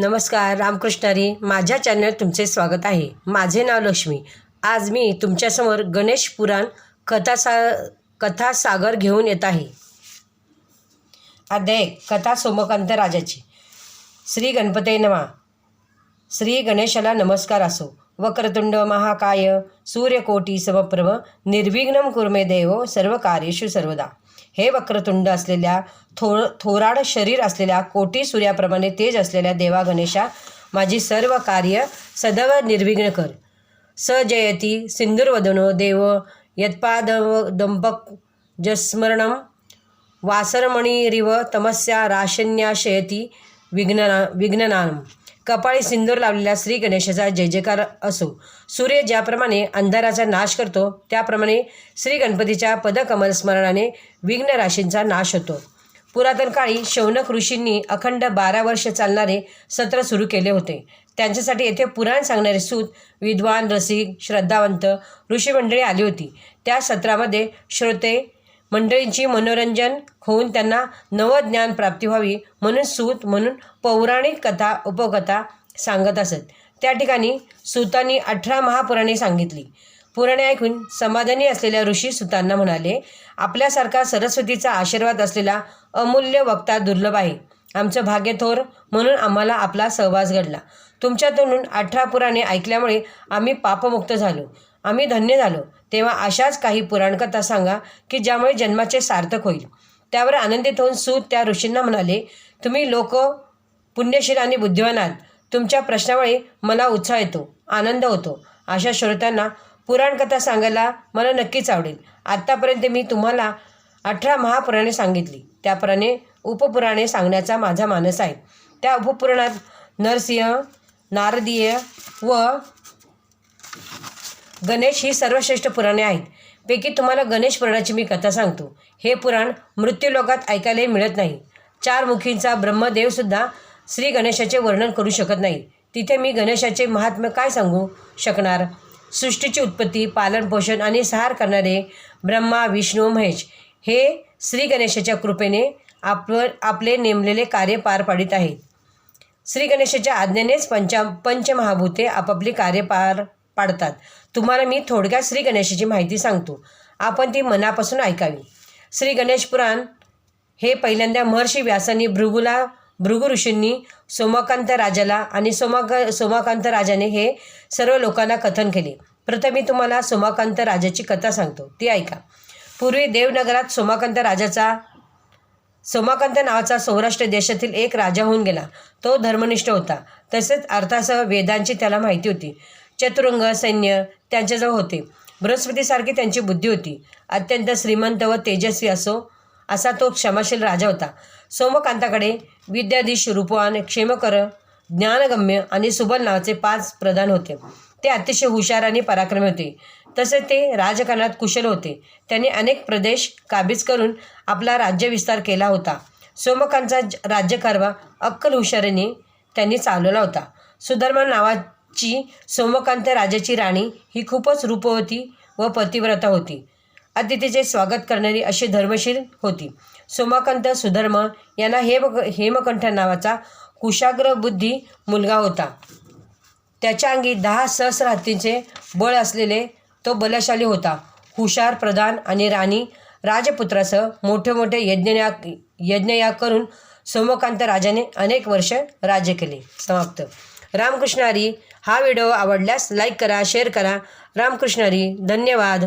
नमस्कार रामकृष्णारी माझ्या चॅनल तुमचे स्वागत आहे. माझे नाव लक्ष्मी. आज मी तुमच्यासमोर गणेश पुराण कथा सा कथा सागर घेऊन येत आहे. अध्याय कथा सोमकांत राजाची श्री गणपते नमा. श्री गणेशाला नमस्कार असो. वक्रतुंड महाकाय सूर्यकोटी समप्रभ निर्विघ्नम कुर्मे देव सर्व कार्येषु सर्वदा. हे वक्रतुंड असलेल्या थो थोराड शरीर असलेल्या कोटी सूर्याप्रमाणे तेज असलेल्या देवा गणेशा माझी सर्व कार्य सदैव निर्विघ्न कर. स जयती सिंदूरवदनो देव यत्पाद दंपक जस्मरणम वासरमणिरिव तमस्या राशन्याशयती विघ्नना विघ्ननाम. कपाळी सिंदूर लावलेल्या श्री गणेशाचा जय जयकार असो. सूर्य ज्याप्रमाणे अंधाराचा नाश करतो त्याप्रमाणे श्री गणपतीच्या पदकमल स्मरणाने विघ्न राशींचा नाश होतो. पुरातन काळी शौनक ऋषींनी अखंड बारा वर्ष चालणारे सत्र सुरू केले होते. त्यांच्यासाठी येथे पुराण सांगणारे सूत विद्वान रसिक श्रद्धावंत ऋषीमंडळी आली होती. त्या सत्रामध्ये श्रोते मंडळींची मनोरंजन होऊन त्यांना नवज्ञान प्राप्ती व्हावी म्हणून सूत म्हणून पौराणिक कथा उपकथा सांगत असत. त्या ठिकाणी सूतांनी अठरा महापुराणे सांगितली. पुराणे ऐकून समाधानी असलेल्या ऋषी सुतांना म्हणाले आपल्यासारखा सरस्वतीचा आशीर्वाद असलेला अमूल्य वक्ता दुर्लभ आहे. आमचं भाग्यथोर म्हणून आम्हाला आपला सहवास घडला. तुमच्या तोंडून अठरा पुराणे ऐकल्यामुळे आम्ही पापमुक्त झालो. आम्ही धन्य झालो. तेव्हा अशाच काही पुराणकथा सांगा की ज्यामुळे जन्माचे सार्थक होईल. त्यावर आनंदित होऊन सूत त्या ऋषींना म्हणाले तुम्ही लोक पुण्यशील आणि बुद्धिवान आहात. तुमच्या प्रश्नामुळे मला उत्साह येतो आनंद होतो. अशा श्रोत्यांना पुराणकथा सांगायला मला नक्कीच आवडेल. आत्तापर्यंत मी तुम्हाला अठरा महापुराणे सांगितली. त्याप्रमाणे उपपुराणे सांगण्याचा माझा मानस आहे. त्या उपपुराणात नरसिंह नारदीय व गणेश ही सर्वश्रेष्ठ पुराणे आहेत. पैकी तुम्हाला गणेश पुराणाची मी कथा सांगतो. हे पुराण मृत्यूलोकात ऐकायलाही मिळत नाही. चार मुखींचा ब्रह्मदेवसुद्धा श्री गणेशाचे वर्णन करू शकत नाही. तिथे मी गणेशाचे महात्म्य काय सांगू शकणार? सृष्टीची उत्पत्ती पालनपोषण आणि सहार करणारे ब्रह्मा विष्णू महेश हे श्री गणेशाच्या कृपेने आप आपले नेमलेले कार्य पार पाडित आहेत. श्री गणेशाच्या आज्ञेनेच पंचा पंचमहाभूते आपापली कार्य पार पाडतात. तुम्हाला मी थोडक्यात श्री गणेशाची माहिती सांगतो. आपण ती मनापासून ऐकावी. श्री गणेश पुराण हे पहिल्यांदा महर्षी व्यासांनी भृगुला भृगु ऋषींनी सोमाकांत राजाला आणि सोमाक सोमाकांत राजाने हे सर्व लोकांना कथन केले. प्रथम मी तुम्हाला सोमाकांत राजाची कथा सांगतो. ती ऐका. पूर्वी देवनगरात सोमाकांत राजाचा सोमाकांत नावाचा सौराष्ट्र देशातील एक राजा होऊन गेला. तो धर्मनिष्ठ होता. तसेच अर्थासह वेदांची त्याला माहिती होती. चतुरंग सैन्य त्यांच्याजवळ होते. बृहस्पतीसारखी त्यांची बुद्धी होती. अत्यंत श्रीमंत व तेजस्वी असो असा तो क्षमाशील राजा होता. सोमकांताकडे विद्याधीश रूपवान क्षेमकर ज्ञानगम्य आणि सुबल नावाचे पाच प्रधान होते. ते अतिशय हुशार आणि पराक्रमी होते. तसे ते राजकारणात कुशल होते. त्यांनी अनेक प्रदेश काबीज करून आपला राज्यविस्तार केला होता. सोमकांचा राज्यकारवा राज्यकारभार अक्कल हुशारीने त्यांनी चालवला होता. सुधर्मा ची सोमकांत राजाची राणी ही खूपच रूपवती व पतिव्रता होती. अतिथीचे स्वागत करणारी अशी धर्मशील होती. सोमाकांत सुधर्म यांना हेम हेमकंठ नावाचा कुशाग्र बुद्धी मुलगा होता. त्याच्या अंगी दहा सहस्र हत्तींचे बळ असलेले तो बलशाली होता. हुशार प्रधान आणि राणी राजपुत्रासह मोठे मोठे यज्ञया यज्ञया करून सोमकांत राजाने अनेक वर्ष राज्य केले. समाप्त. रामकृष्णारी हा व्हिडिओ आवडल्यास लाईक करा शेअर करा. रामकृष्णारी धन्यवाद.